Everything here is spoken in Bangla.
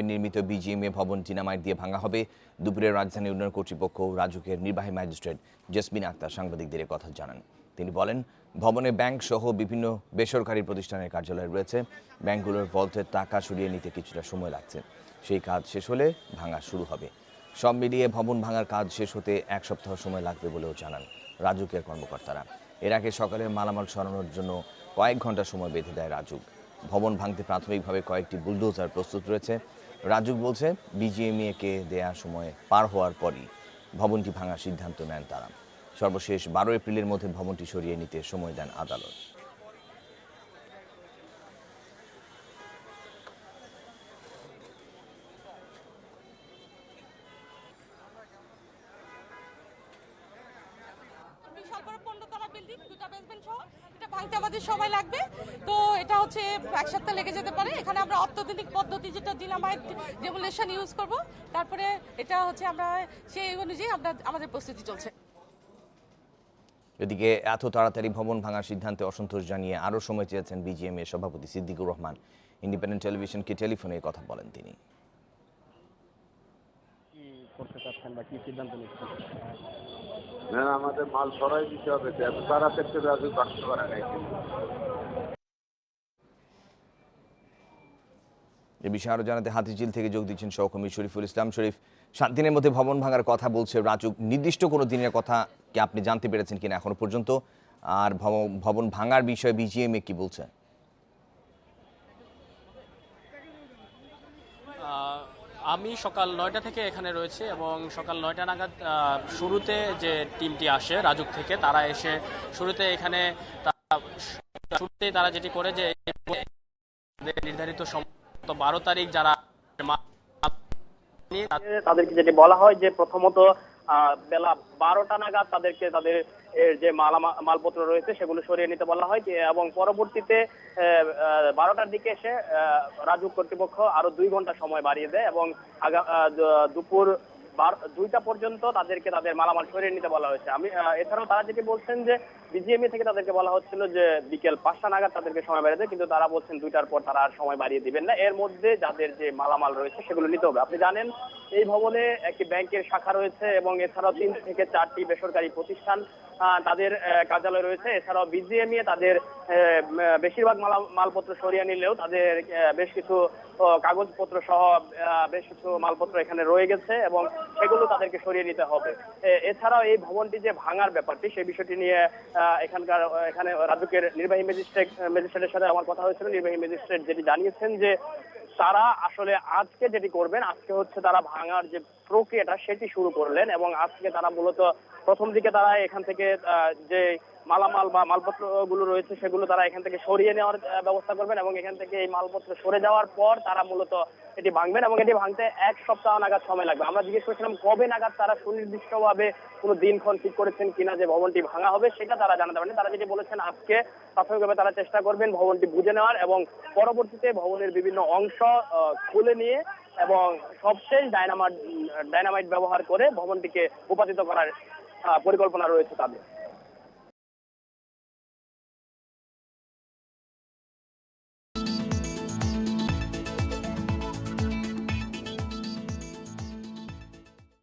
নির্মিত বিজিএমএ ভবন ডিনামাইট দিয়ে ভাঙা হবে। দুপুরে রাজধানী উন্নয়ন কর্তৃপক্ষ রাজুকের নির্বাহী ম্যাজিস্ট্রেট জেসমিন আক্তার সাংবাদিকদের কথা জানান। তিনি বলেন, ভবনে ব্যাংক সহ বিভিন্ন বেসরকারি প্রতিষ্ঠানের কার্যালয় রয়েছে। ব্যাংকগুলোর ভল্টের টাকা সরিয়ে নিতে কিছুটা সময় লাগছে। সেই কাজ শেষ হলে ভাঙা শুরু হবে। সব মিলিয়ে ভবন ভাঙার কাজ শেষ হতে এক সপ্তাহ সময় লাগবে বলেও জানান রাজুকের কর্মকর্তারা। এর আগে সকালের মালামাল সরানোর জন্য কয়েক ঘণ্টা সময় বেঁধে দেয় রাজুক। ভবন ভাঙতে প্রাথমিকভাবে কয়েকটি বুলডোজার প্রস্তুত রয়েছে। রাজুক বলছে বিজিএমএকে দেয়া সময় পার হওয়ার পরই ভবনটি ভাঙার সিদ্ধান্ত নেন তারা। সর্বশেষ বারো এপ্রিলের মধ্যে ভবনটি সরিয়ে নিতে সময় দেন আদালত। সহ ভাঙতে আমাদের সময় লাগবে। তো এটা হচ্ছে এক সপ্তাহ লেগে যেতে পারে। এখানে আমরা অত্যাধুনিক পদ্ধতি যেটা ডিনামাইট রেগুলেশন ইউজ করব। তারপরে এটা হচ্ছে আমরা সেই অনুযায়ী আমরা আমাদের প্রস্তুতি চলছে। এদিকে এত তাড়াতাড়ি ভবন ভাঙার সিদ্ধান্তে অসন্তোষ জানিয়ে আরও সময় চেয়েছেন বিজিএমএ সভাপতি সিদ্দিকুর রহমান। ইন্ডিপেন্ডেন্ট টেলিভিশনকে টেলিফোনে কথা বলেন তিনি। করতে চাচ্ছেন বা কি সিদ্ধান্ত নিচ্ছেন? না আমাদের মাল সরাই দিতে হবে এত তাড়াতাড়ি তো রাজু কাটতে পারে না এ বিষয়ে আরও জানাতে হাতিঝিল থেকে যোগ দিচ্ছেন সহকর্মী শরীফুল ইসলাম। শরীফ সাত দিনের মধ্যে ভবন ভাঙার কথা বলছে রাজুক। নির্দিষ্ট কোনো দিনের কথা কি আপনি জানতে পেরেছেন কিনা এখনও পর্যন্ত? আর ভব- ভবন ভাঙার বিষয়ে বিজিএমএ কি বলছে? আমি সকাল নয়টা থেকে এখানে রয়েছে এবং সকাল নয়টা নাগাদ শুরুতে যে টিমটি আসে রাজুক থেকে, তারা এসে শুরুতে এখানে শুরুতে তারা যেটি করে যে নির্ধারিত সময় বারো তারিখ যারা তাদেরকে যেটি বলা হয় যে প্রথমত বেলা বারোটা নাগাদ তাদেরকে তাদের যে মাল মালপত্র রয়েছে সেগুলো সরিয়ে নিতে বলা হয়। এবং পরবর্তীতে বারোটার দিকে এসে রাজু কর্তৃপক্ষ আরও দুই ঘণ্টা সময় বাড়িয়ে দেয় এবং দুপুর দুইটা পর্যন্ত তাদেরকে তাদের মালামাল সরিয়ে নিতে বলা হয়েছে। আমি এছাড়াও তারা যেটি বলছেন যে বিজিএমই থেকে তাদেরকে বলা হচ্ছিল যে বিকেল পাঁচটা নাগাদ তাদেরকে সময় বাড়িয়ে কিন্তু তারা বলছেন দুইটার পর তারা আর সময় বাড়িয়ে দিবেন না। এর মধ্যে যাদের যে মালামাল রয়েছে সেগুলো নিতে হবে। আপনি জানেন, এই ভবনে একটি ব্যাংকের শাখা রয়েছে এবং এছাড়াও তিন থেকে চারটি বেসরকারি প্রতিষ্ঠান তাদের কার্যালয় রয়েছে। এছাড়াও বিজিএমই তাদের বেশিরভাগ মালা- মালপত্র সরিয়ে নিলেও তাদের বেশ কিছু কাগজপত্র সহ বেশ কিছু মালপত্র এখানে রয়ে গেছে এবং সেগুলো তাদেরকে সরিয়ে নিতে হবে। এছাড়াও এই ভবনটি যে ভাঙার ব্যাপারটি, সেই বিষয়টি নিয়ে এখানকার এখানে রাজুকের নির্বাহী ম্যাজিস্ট্রেট, ম্যাজিস্ট্রেটের সাথে আমার কথা হয়েছিল। নির্বাহী ম্যাজিস্ট্রেট যেটি জানিয়েছেন যে তারা আসলে আজকে যেটি করবেন, আজকে হচ্ছে তারা ভাঙার যে প্রক্রিয়াটা, সেটি শুরু করলেন এবং আজকে তারা মূলত প্রথম দিকে তারা এখান থেকে যে মালামাল বা মালপত্রগুলো রয়েছে সেগুলো তারা এখান থেকে সরিয়ে নেওয়ার ব্যবস্থা করবেন এবং এখান থেকে এই মালপত্র সরে যাওয়ার পর তারা মূলত এটি ভাঙবেন এবং এটি ভাঙতে এক সপ্তাহ নাগাদ সময় লাগবে। আমরা জিজ্ঞেস করেছিলাম কবে নাগাদ তারা সুনির্দিষ্টভাবে কোনো দিনক্ষণ ঠিক করেছেন কিনা যে ভবনটি ভাঙা হবে সেটা তারা জানাতে পারেন। তারা যেটি বলেছেন, আজকে প্রাথমিকভাবে তারা চেষ্টা করবেন ভবনটি বুঝে নেওয়ার এবং পরবর্তীতে ভবনের বিভিন্ন অংশ খুলে নিয়ে এবং সবশেষ ডায়নামাইট ডায়নামাইট ব্যবহার করে ভবনটিকে উপাদিত করার পরিকল্পনা রয়েছে তাদের।